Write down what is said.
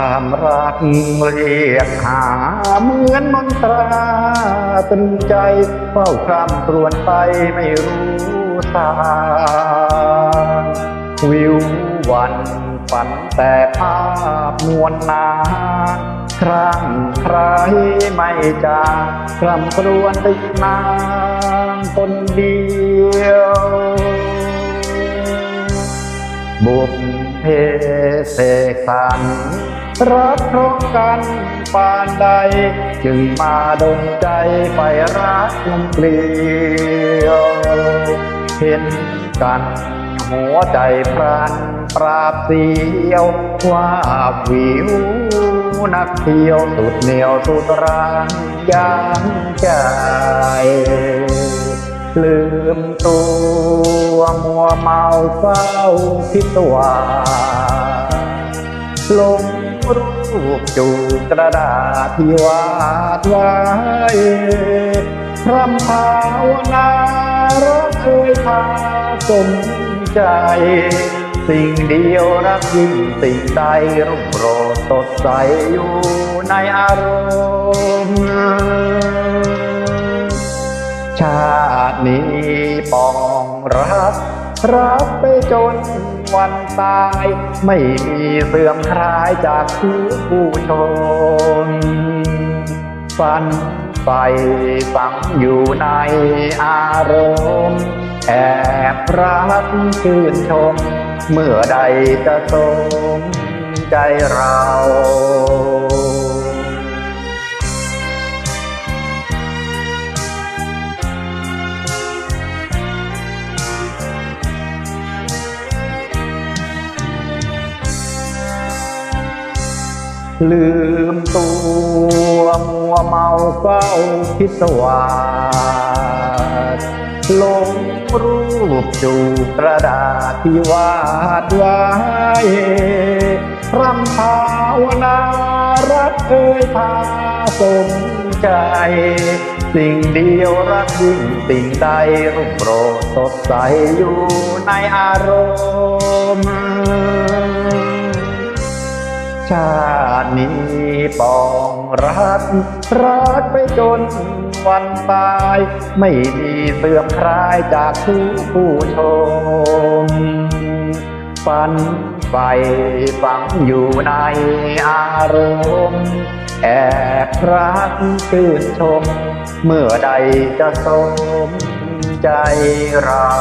ความรักเรียกหาเหมือนมนตราตึงใจเฝ้าคร่ำครวญไปไม่รู้สางวิววันฝันแต่ภาพนวลนางครั้งใครไม่จางคร่ำครวญติดนางคนเดียวบุพเพเสกสรร รักพร้อมกันปานใด จึงมาดนใจไปรักลมเกลียวเห็นกันหัวใจพรันปราบเสียวว่าวิวนักเที่ยวสุดเหนียวสุดรังยางใจลืมตัวมัวเมาเฝ้าคิดตัวลง รูปจูบกระดาษที่วาดไว้พรำภาวนารักเคยพาสมใจ สิ่งเดียวรักยิ่งสิ่งใดรุ่งโรดสดใสอยู่ในอารมณ์ รักไปจนวันตาย ไม่มีเสื่อมคลายจากผู้ผู้ชนฝันไปฝังอยู่ในอารมณ์แอบรักชื่นชม เมื่อใดจะสมใจเรา ลืมตัวมัวเมาเฝ้าคิดสวาดลงรูปจูกระดาษที่วาดไว้รำภาวนารักเคยพาสมใจ สิ่งเดียวรักยิ่งสิ่งใดรุ่งโรจสดใสอยู่ในอารมณ์ชา ตินี้ปองรักรักไปจนวันตาย ไม่มีเสื่อมคลายจากผู้ผู้ชมฝันไฟฝังอยู่ในอารมณ์ แอบรักชื่นชม เมื่อใดจะสมใจเรา